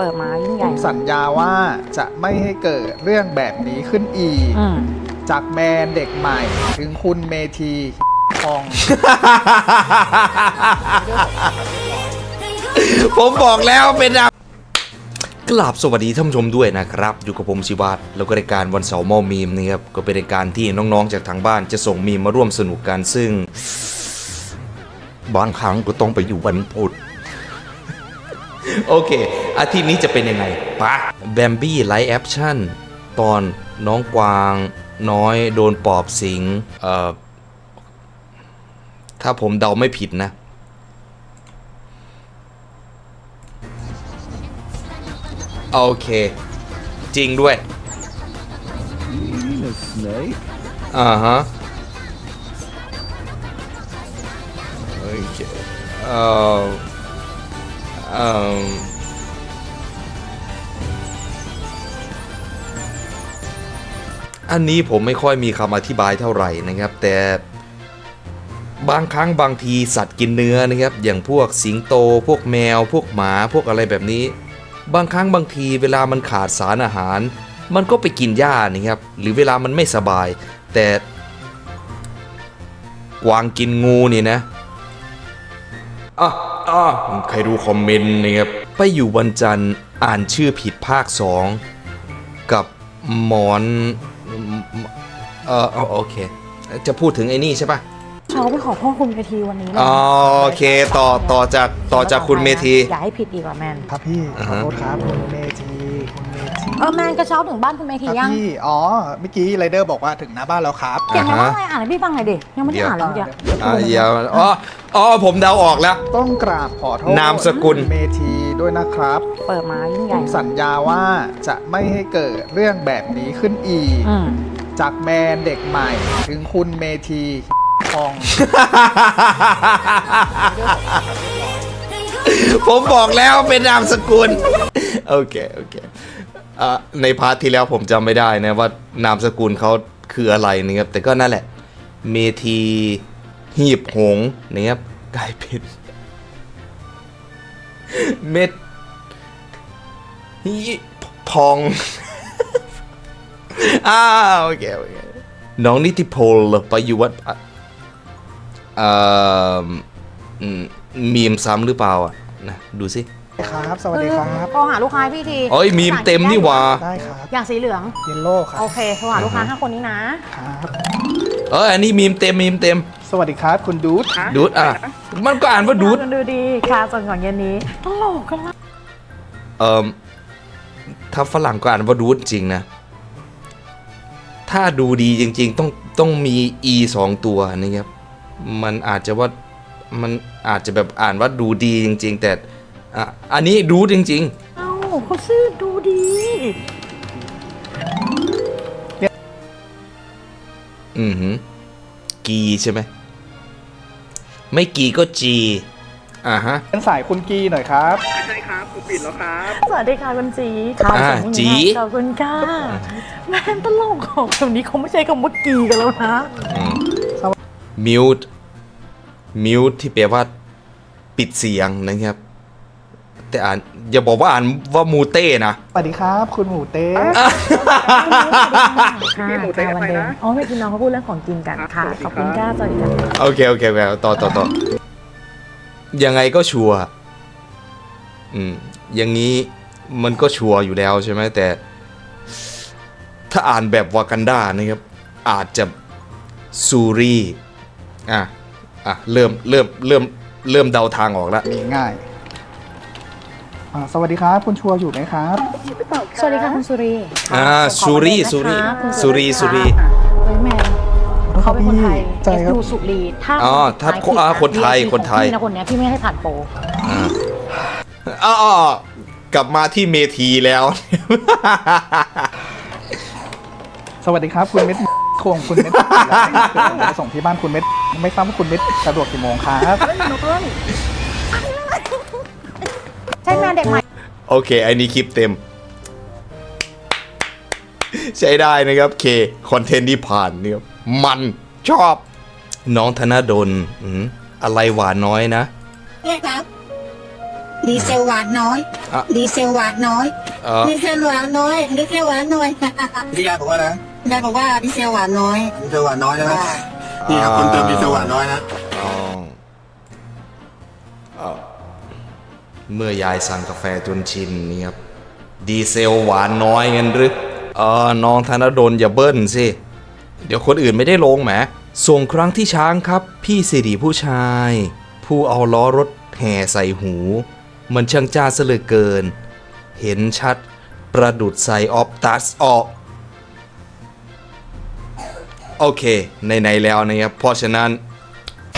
เปิดมายิ่งใหญ่สัญญาว่าจะไม่ให้เกิดเรื่องแบบนี้ขึ้นอีก อืมจากแมนเด็กใหม่ถึงคุณเมทีทอง ผมบอกแล้วเป็นดาวกราบสวัสดีท่านผู้ชมด้วยนะครับ อยู่กับผมชิวัตรแล้วก็รายการวันเสาร์มอมีมนะครับก็เป็นรายการที่น้องๆจากทางบ้านจะส่งมีมมาร่วมสนุกกันซึ่ง บางครั้งก็ต้องไปอยู่วันพุธ โอเค อาทิตย์นี้จะเป็นยังไงปะแบมบี้ไลฟ์แอคชั่นตอนน้องกวางน้อยโดนปอบสิง เอ่อ ถ้าผมเดาไม่ผิดนะ โอเค จริงด้วย อ่าฮะโอเคเอ่อ เอ่ออันนี้ผมไม่ค่อยมีคำอธิบายเท่าไหร่นะครับ แต่บางครั้งบางทีสัตว์กินเนื้อนะครับ อย่างพวกสิงโต พวกแมว พวกหมาพวกอะไรแบบนี้ บางครั้งบางทีเวลามันขาดสารอาหาร มันก็ไปกินหญ้านะครับ หรือเวลามันไม่สบาย แต่กวางกินงูนี่นะอะ อะใครดูคอมเมนต์นะครับ ไปอยู่วันจันทร์อ่านชื่อผิดภาคสองกับหมอนเออเอาโอเค จะพูดถึงไอ้นี่ใช่ปะเขาไปขอโทษคุณเมทีวันนี้เลยอ๋อโอเคต่อต่อจากต่อจากคุณเมทีอย่าให้ผิดอีกว่าแมนครับพี่อ่าขอฮะโทษครับคุณเมทีคุณเมที เออแมนกระเช้าถึงบ้านคุณเมทีครับยังพี่ อ๋อ เมื่อกี้ไรเดอร์บอกว่าถึงหน้าบ้านแล้วครับ เขียนคำว่าอะไรอ่านให้พี่ฟังหน่อยดิยังไม่ได้อ่านเลยเมื่อกี้อะเดี๋ยวอ๋ออ๋อผมเดาออกแล้ว ต้องกราบขอโทษนามสกุลคุณเมทีด้วยนะครับ เปิดมายิ่งใหผญ่มสัญญาว่าจะไม่ให้เกิดเรื่องแบบนี้ขึ้นอีก อืมจากแมนเด็กใหม่ถึงคุณเมทีทอง ผมบอกแล้วเป็นนามสกุล โอเค โอเคอะ ในพาร์ทที่แล้วผมจำไม่ได้นะว่านามสกุลเขาคืออะไรนะครับแต่ก็นั่นแหละ เมทีหีบหงส์นะครับกลายเป็นเม็ดฮีพอง อ้าวโอเคโอเคน้องนิติพลไปอยู่วัดมมีมซ้ำหรือเปล่าอะนะดูสิ ครับ สวัสดีครับ โทรหาลูกค้าพี่ทีเอ้ยมีมเต็มนี่หว่า ได้ครับ อย่างสีเหลือง เยลโล่ครับ โอเคโทรหาลูกค้าห้าคนนี้นะ ครับ เอออันนี้มีมเต็มมีมเต็ม สวัสดีครับ คุณดูดดูดอะ มันก็อ่านว่าดูดดูดีค่ะส่วนของเย็นนี้ตลกกันละเอ่อถ้าฝรั่งก็อ่านว่าดูดจริงนะ ถ้าดูดีจริง ๆ ต้องต้องมี e สองตัวนะครับ มันอาจจะว่ามันอาจจะแบบอ่านว่าดูดีจริง ๆ แต่ อะอันนี้ดูดจริง เอ้าเขาชื่อดูดีๆ อือหือกีใช่ไหมไม่กีก็จีอ่าฮะ เป็นสายคุณกีหน่อยครับสวัสดีค่ะคุณจีค่ะอ่าสวัสดีจีค่ะขอบคุณค่ะแม่นตลกของคำนี้เขาไม่ใช่คำว่ากีกันแล้วนะมิวต์มิวต์ที่แปลว่า ปิดเสียงนะครับ แต่อ่านอย่าบอกว่าอ่านว่ามูเต้นะสวัสดีครับ คุณหมูเต้ค่ะค่ะวันเดิมอ๋อไม่กินน้องเขาพูดเรื่องของกินกันค่ะ ขอบคุณค่ะสวัสดีค่ะ โอเคโอเคโอเคต่อต่อต่อยังไงก็ชัวร์อืมอย่างนี้มันก็ชัวร์อยู่แล้วใช่ไหมแต่ ถ้าอ่านแบบวากันดานะครับ อาจจะซูรีอะอะเริ่มเริ่มเริ่มเริ่มเดาทางออกแล้วมีง่าย อ่าสวัสดีครับ คุณชัวร์อยู่ไหมครับ สวัสดีค่ะคุณสุรีอ่าขอสุรีขอบสุคุณรีนะคะคุณสุรีสุรี เฮ้ยแมนเขาเป็นคนไทยใช่ครับ ดูสุรีถ้าอ๋อถ้าผิดอ่าคนไทยพี่คนไทย พี่นะคนเนี้ยพี่ไม่ให้ผ่านโปรอ๋อกลับมาที่เมทีแล้ว สวัสดีครับ คุณเม็ดคงคุณเม็ดแล้วจะส่งที่บ้านคุณเม็ดไม่ทราบว่าคุณเม็ดสะดวกกี่โมงครับ ใช่แมนเด็กใหม่ โอเค อันนี้คลิปเต็ม ใช้ได้นะครับเคคอนเทนต์ที่ผ่านเนี่ยมันชอบ น้องธนดลอืมอะไรหวานน้อยนะ เนี่ยครับดีเซลหวานน้อย อะ ดีเซลหวานน้อยเออดีเซลหวานน้อยดีเซลหวานน้อยพี่ยายบอกว่านะยายบอกว่าดีเซลหวานน้อยดีเซลหวานน้อยใช่ไหมนี่ครับคนเติมดีเซลหวานน้อยนะ เมื่อยายสั่งกาแฟจนชินนี่ครับดีเซลหวานน้อยเงินหรือเออน้องธนดลอย่าเบิ้ลสิ เดี๋ยวคนอื่นไม่ได้ลงแหมส่งครั้งที่ช้างครับ พี่สิริผู้ชาย ผู้เอาล้อรถแห่ใส่หู มันช่างจ้าเหลือเกิน เห็นชัดประดุดใส่ออฟตัสออกโอเคในๆแล้วนะครับเพราะฉะนั้น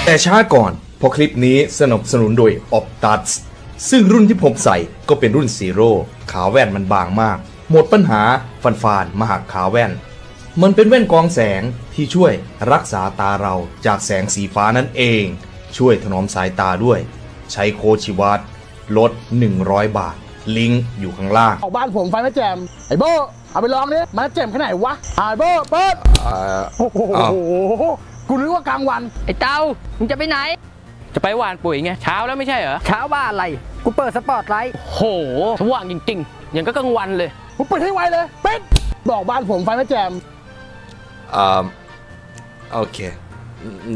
แต่ช้าก่อนเพราะคลิปนี้สนับสนุนโดย Optus ซึ่งรุ่นที่ผมใส่ก็เป็นรุ่นซีโร่ขาแว่นมันบางมาก หมดปัญหาฟันฟานๆมาหักขาแว่น มันเป็นแว่นกรองแสงที่ช่วยรักษาตาเราจากแสงสีฟ้านั่นเอง ช่วยถนอมสายตาด้วย ใช้โคดชิวัตลด 100 บาท ลิงก์อยู่ข้างล่าง ออกบ้านผมไฟไม่แจม ไอ้โบเอาไปลองดิมันแจมแค่ไหนวะอ่าไอ้โบเปิดเอ่อโอ้โหอ้าวกูนึกว่ากลางวัน ไอ้เต้ามึงจะไปไหน จะไปหว่านปุ๋ยไงเช้าแล้วไม่ใช่เหรอเช้าบ้าอะไร กูเปิดสปอร์ตไลท์โหสว่างจริงๆ อย่างก็กลางวันเลย กูเปิดให้ไวเลยปิดบอกบ้านผมไฟไม่แจม อ่าโอเค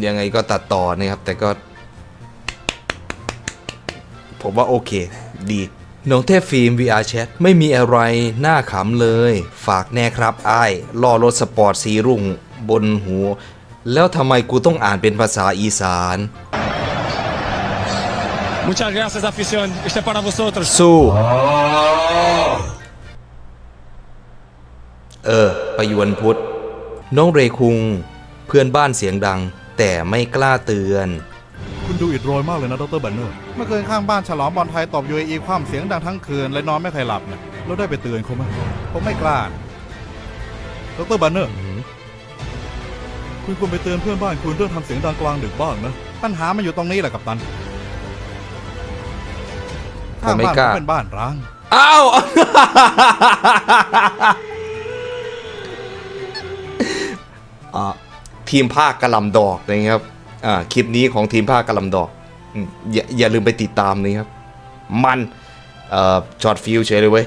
ยังไงก็ตัดต่อนะครับ แต่ก็ ผมว่าโอเค ดีน้องเทพฟิล์ม VR Chat ไม่มีอะไรน่าขำเลย ฝากแน่ครับอ้ายล่อรถสปอร์ตสีรุ่งบนหัว แล้วทำไมกูต้องอ่านเป็นภาษาอีสาน Muchas gracias, afición. Este es para vosotros. สู้ เออไปยวนพุทธ น้องเรคุง เพื่อนบ้านเสียงดัง แต่ไม่กล้าเตือน คุณดูอิดโรยมากเลยนะดรแบนเนอร์ เมื่อคืนข้างบ้านฉลองบอลไทยตบ UAE ความเสียงดังทั้งคืนเลยนอนไม่เคยหลับนะแล้วได้ไปเตือนเขาไหมผมไม่กล้านะดรแบนเนอร์ คุณควรไปเตือนเพื่อนบ้านคุณเรื่องทำเสียงดังกลางดึกบ้างนะ ปัญหามันอยู่ตรงนี้แหละกับตันผมไม่ ข้างบ้านกล้าผมเป็นบ้านร้าง อ้าวอ่าทีมภาคกระหลำดอกนะครับอ่าคลิปนี้ของทีมภาคกระหลำดอกอืมอย่าอย่าลืมไปติดตามนะครับ มันเอ่อช็อตฟิลเฉยเลยเว้ย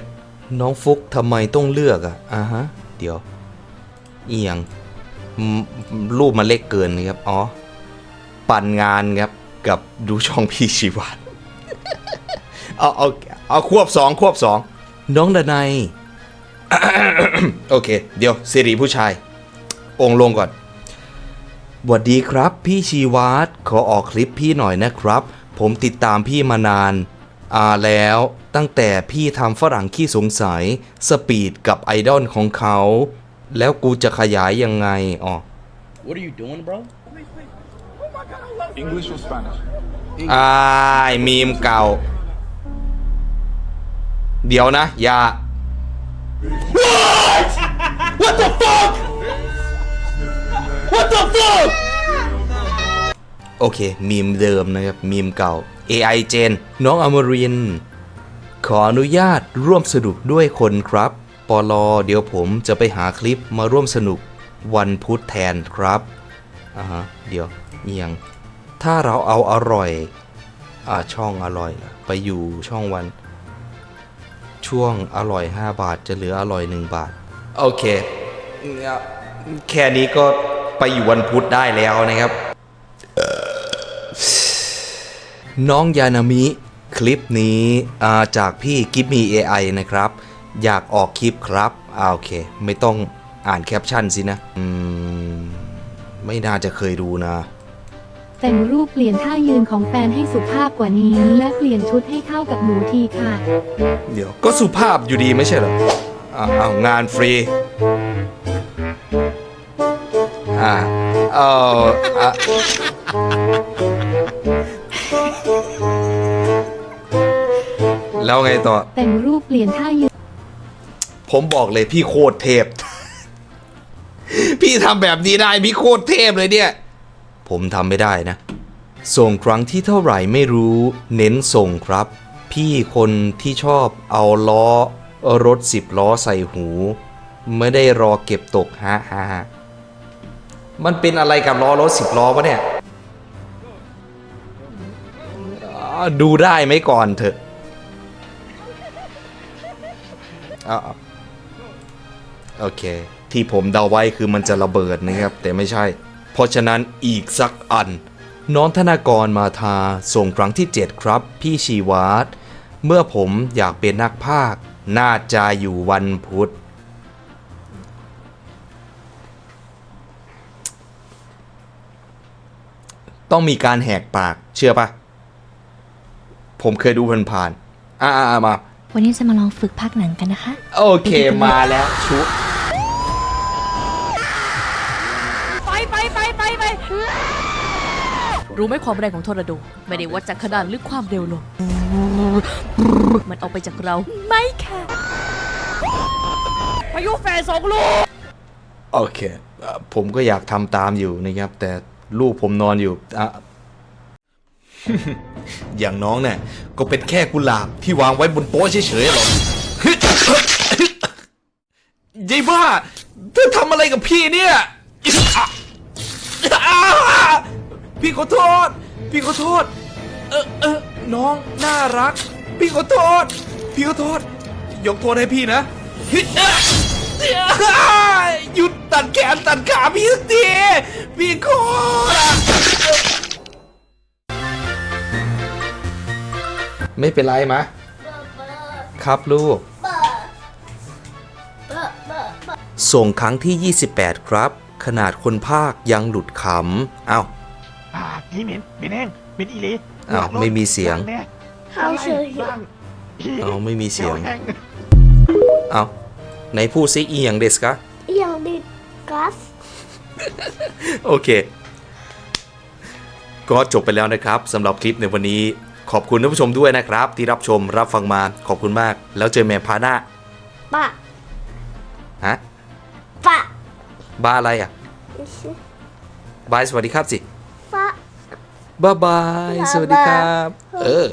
น้องฟุกทำไมต้องเลือกอะอ่าฮะ เดี๋ยว เอียงอืมรูปมันเล็กเกินนะครับ อ๋อ ปั่นงานครับ กับดูช่องพี่ชีวัต เอาเอาเอาควบสองควบสองน้องดนัยโอเค เดี๋ยวสิริผู้ชาย องค์ลงก่อนบวัสดีครับ พี่ชีวัตขอออกคลิปพี่หน่อยนะครับ ผมติดตามพี่มานานอ่าแล้วตั้งแต่พี่ทำฝรั่งขี้สงสัย สปีดกับไอดอลของเขา แล้วกูจะขยายยังไงอ๋อ What are you doing, bro? English or Spanish อายมีมเก่า เดี๋ยวนะ อย่า What What the fuck What the fuck โอเค มีมเดิมนะครับ มีมเก่า AI Gen น้องอมริน ขออนุญาตร่วมสนุกด้วยคนครับ ปลอเดี๋ยวผมจะไปหาคลิปมาร่วมสนุกวันพุธแทนครับอ่าฮะเดี๋ยวเอียง ถ้าเราเอาอร่อย อ่าช่องอร่อย ไปอยู่ช่องวัน ช่วงอร่อย 5 บาทจะเหลืออร่อย 1 บาท โอเคเนี่ยแค่นี้ก็ไปอยู่วันพุธได้แล้วนะครับ น้องยานามิ คลิปนี้อ่าจากพี่กิฟมี AI นะครับ อยากออกคลิปครับอ่าโอเค ไม่ต้องอ่านแคปชั่นสินะอืมไม่น่าจะเคยดูนะ แต่งรูปเปลี่ยนท่ายืนของแฟนให้สุภาพกว่านี้ และเปลี่ยนชุดให้เข้ากับหนูทีค่ะ เดี๋ยวก็สุภาพอยู่ดีไม่ใช่เหรออ่าเอางานฟรีอ่าเอออะแล้วไงต่อ แต่งรูปเปลี่ยนท่ายืน ผมบอกเลยพี่โคตรเทพ พี่ทำแบบนี้ได้พี่โคตรเทพเลยเนี่ย ผมทำไม่ได้นะ ส่งครั้งที่เท่าไหร่ไม่รู้ เน้นส่งครับ พี่คนที่ชอบเอาล้อ รถสิบล้อใส่หู ไม่ได้รอเก็บตกฮะฮะมันเป็นอะไรกับล้อรถสิบล้อวะเนี่ยดูได้ไหมก่อนเถอะอ่าโอเค ที่ผมเดาไว้คือมันจะระเบิดนะครับ แต่ไม่ใช่ เพราะฉะนั้นอีกสักอัน น้องธนากรมาทาส่งครั้งที่ 7 ครับ พี่ชีวัตเมื่อผมอยากเป็นนักพากย์น่าจะอยู่วันพุธต้องมีการแหกปากเชื่อปะผมเคยดูผ่านๆอ่าๆมา วันนี้จะมาลองฝึกพักหนังกันนะคะ โอเคมาแล้วชุด รู้ไหมความแรงของทอร์นาโด ไม่ได้วัดจากขนาดหรือความเร็วลมมันเอาไปจากเรา ไม่ค่ะพายุแฝดสองลูก โอเคเอ่อผมก็อยากทำตามอยู่นะครับ แต่ลูกผมนอนอยู่อะอย่างน้องเนี่ยก็เป็นแค่กุหลาบที่วางไว้บนโต๊ะเฉยๆหรอก ยายบ้าเธอทำอะไรกับพี่เนี่ยอ่า พี่ขอโทษ พี่ขอโทษ เออเออน้องน่ารัก พี่ขอโทษ พี่ขอโทษ ยกโทษให้พี่นะหยุดตัดแขนตัดขาพี่สักทีพี่ขอะไม่เป็นไรมะ ครับลูก ส่งครั้งที่ 28 ครับ ขนาดคนภาคยังหลุดขำ เอ้า อ่านี่เหม็นเหม็นเองเหม็นอีหลีอ้าวไม่มีเสียง แน่เขาเฉยเอาไม่มีเสียงเอาไหนพูดซิอีอย่างเดสกะอย่างดีกัสโอเค ก็จบไปแล้วนะครับสำหรับคลิปในวันนี้ ขอบคุณท่านผู้ชมด้วยนะครับ ที่รับชมรับฟังมาขอบคุณมาก แล้วเจอแม่พาหน้าปะฮะปะบ้าอะไรอะบายสวัสดีครับสิปะบ๊ายบาย บ๊ายบาย สวัสดีครับ เออ